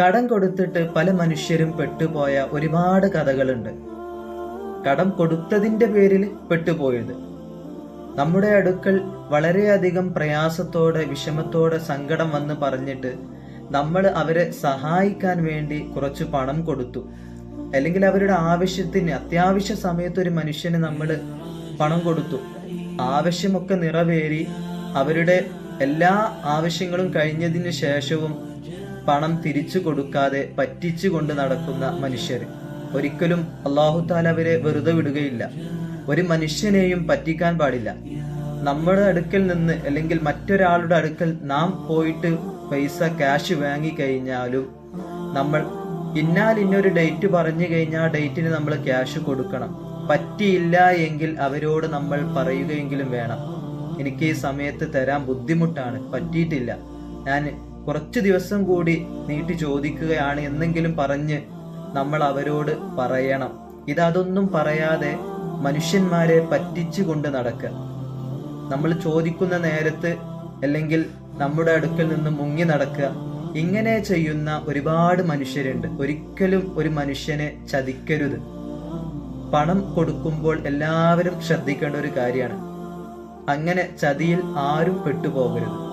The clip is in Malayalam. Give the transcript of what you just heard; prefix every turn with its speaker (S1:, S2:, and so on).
S1: കടം കൊടുത്തിട്ട് പല മനുഷ്യരും പെട്ടുപോയ ഒരുപാട് കഥകളുണ്ട്. കടം കൊടുത്തതിന്റെ പേരിൽ പെട്ടുപോയത്. നമ്മുടെ അടുക്കൽ വളരെയധികം പ്രയാസത്തോടെ വിഷമത്തോടെ സങ്കടം വന്ന് പറഞ്ഞിട്ട് നമ്മൾ അവരെ സഹായിക്കാൻ വേണ്ടി കുറച്ച് പണം കൊടുത്തു. അല്ലെങ്കിൽ അവരുടെ ആവശ്യത്തിന് അത്യാവശ്യ സമയത്ത് ഒരു മനുഷ്യന് നമ്മൾ പണം കൊടുത്തു. ആവശ്യമൊക്കെ നിറവേറി അവരുടെ എല്ലാ ആവശ്യങ്ങളും കഴിഞ്ഞതിന് ശേഷവും പണം തിരിച്ചു കൊടുക്കാതെ പറ്റിച്ചു കൊണ്ട് നടക്കുന്ന മനുഷ്യർ. ഒരിക്കലും അള്ളാഹു താല അവരെ വെറുതെ വിടുകയില്ല. ഒരു മനുഷ്യനെയും പറ്റിക്കാൻ പാടില്ല. നമ്മുടെ അടുക്കൽ നിന്ന് അല്ലെങ്കിൽ മറ്റൊരാളുടെ അടുക്കൽ നാം പോയിട്ട് പൈസ ക്യാഷ് വാങ്ങി കഴിഞ്ഞാലും നമ്മൾ ഇന്നാൽ ഇന്നൊരു ഡേറ്റ് പറഞ്ഞു കഴിഞ്ഞാൽ ആ ഡേറ്റിന് നമ്മൾ ക്യാഷ് കൊടുക്കണം. പറ്റിയില്ല എങ്കിൽ അവരോട് നമ്മൾ പറയുകയെങ്കിലും വേണം. എനിക്ക് ഈ സമയത്ത് തരാൻ ബുദ്ധിമുട്ടാണ്. പറ്റിയിട്ടില്ല. ഞാൻ കുറച്ച് ദിവസം കൂടി നീട്ടി ചോദിക്കുകയാണ് എന്നെങ്കിലും പറഞ്ഞ് നമ്മൾ അവരോട് പറയണം. ഇതതൊന്നും പറയാതെ മനുഷ്യന്മാരെ പറ്റിച്ചു കൊണ്ട് നടക്കുക. നമ്മൾ ചോദിക്കുന്ന നേരത്ത് അല്ലെങ്കിൽ നമ്മുടെ അടുക്കൽ നിന്ന് മുങ്ങി നടക്കുക. ഇങ്ങനെ ചെയ്യുന്ന ഒരുപാട് മനുഷ്യരുണ്ട്. ഒരിക്കലും ഒരു മനുഷ്യനെ ചതിക്കരുത്. പണം കൊടുക്കുമ്പോൾ എല്ലാവരും ശ്രദ്ധിക്കേണ്ട ഒരു കാര്യമാണ്. അങ്ങനെ ചതിയിൽ ആരും പെട്ടുപോകരുത്.